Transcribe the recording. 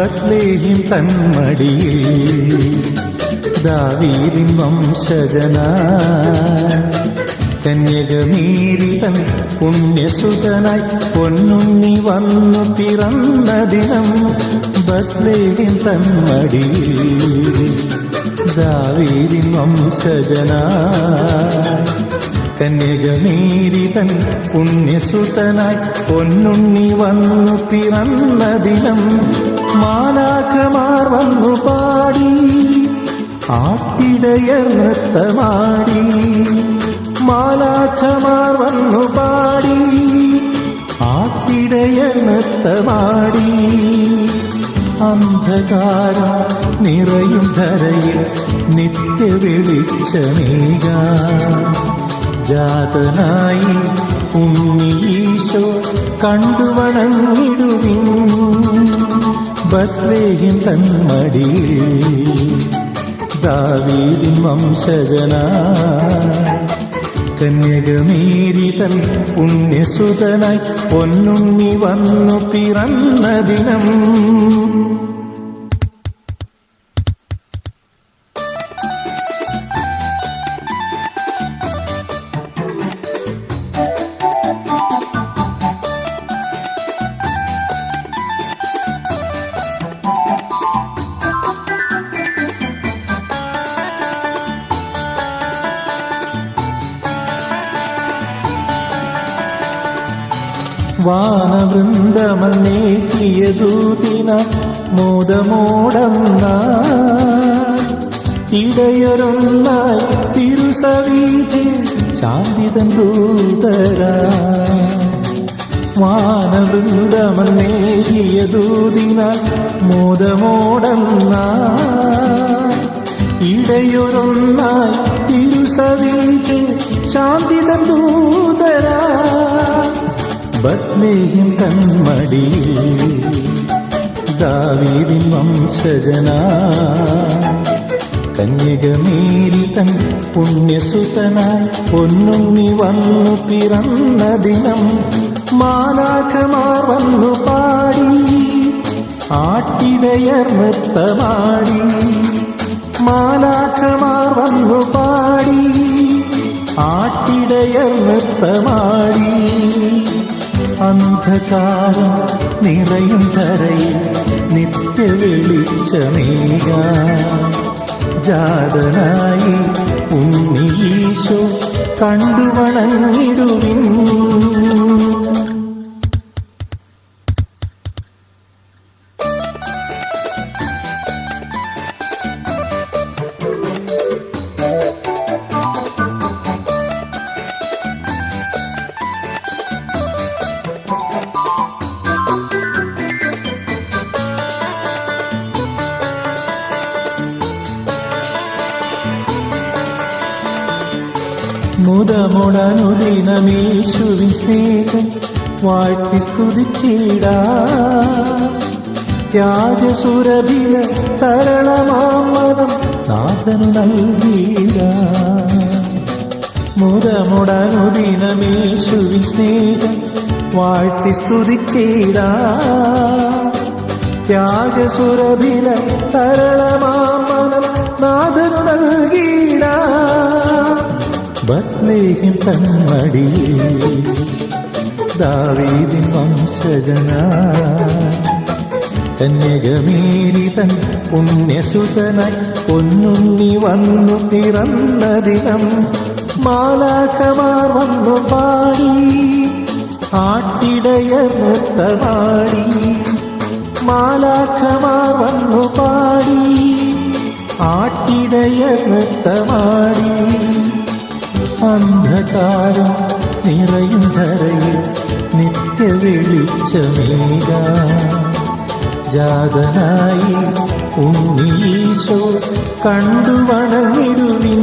ബത്ലേഹിം തന്മടിയിൽ ദാവീദിൻ വംശജന കന്യകമീരി തൻ പുണ്യസുതനായി പൊന്നുണ്ണി വന്നു പിറന്ന ദിനം ബത്ലേഹിം തന്മടിയിൽ ദാവീദിൻ വംശജന കന്യകമേരി തൻ പുണ്യസുതനായി പൊന്നുണ്ണി വന്നു പിറന്ന ദിനം. മാലാഖമാർ വന്നു പാടി. ആട്ടിടയർ നൃത്തമാടി. മാലാഖമാർ വന്നു പാടി. ആട്ടിടയർ നൃത്തമാടി. അന്ധകാരം നിറയും ധരയിൽ നിത്യ വെളിച്ചമേക ജാതനായി കണ്ടു കണ്ടുവണങ്ങിടുവിൻ. ബത്രേഹിൻ തന്മടിയിൽ ദാവീദിൻ വംശജന കന്യകമേരി തൻ പുണ്യസുതനായി പൊന്നുണ്ണി വന്നു പിറന്ന ദിനം. വാനവൃന്ദമന്നേക്കിയ ദൂതിന മോദമോടന്ന ഇടയൊരൊന്നായി തിരുസവീതി ശാന്തിതൻ ദൂതര വാനവൃന്ദമന്നേകിയ ദൂതിന മോദമോടന്ന ഇടയൊരൊന്നായി തിരുസവീതി ശാന്തിതൻ ദൂതരാ ബത്ലേഹിം തന്മടിയിൽ ദാവീദിൻ വംശജന. കന്യകമേരി തൻ പുണ്യസുതനായി പൊന്നുണ്ണി വന്നു പിറന്ന ദിനം മാലാഖമാർ വന്നു പാടി. ആട്ടിടയർ നൃത്തമാടി. മാലാഖമാർ വന്നു പാടി. ആട്ടിടയർ നൃത്തമാടി. അന്ധകാരം നിറയും കരയിൽ നിത്യ വെളിച്ചമേക ജാതനായി ഉണ്ണീശോ കണ്ടുവണങ്ങിടുവിൻ. മുതമുടനുദിനമേശുവിൻ സ്നേഹം വാഴ്ത്തി സ്തുതിച്ചിടാ ത്യാഗസുരഭില തരളമാമനം നാഥനു നൽകിയ മുതമുടനുദിനമേശുവിൻ സ്നേഹം വാഴ്ത്തി സ്തുതിച്ചിടാ ത്യാഗസുരഭില തരളമാമനം നാഥനു നൽകിയിടാ. ബത്ലേഹിം തന്മടിയിൽ ദാവീദിൻ വംശജന കന്യകമേരി തൻ പുണ്യസുതനായി പൊന്നുണ്ണി വന്നു പിറന്ന ദിനം മാലാഖമാർ വന്നു പാടി. ആട്ടിടയർ നൃത്തമാടി മാലാഖമാർ വന്നു പാടി. ആട്ടിടയർ നൃത്തമാടി അന്ധകാരം നിറയും ധരയിൽ നിത്യ വെളിച്ചമേക ജാതനായി ഉണ്ണീശോ കണ്ടുവണങ്ങിടുവിൻ.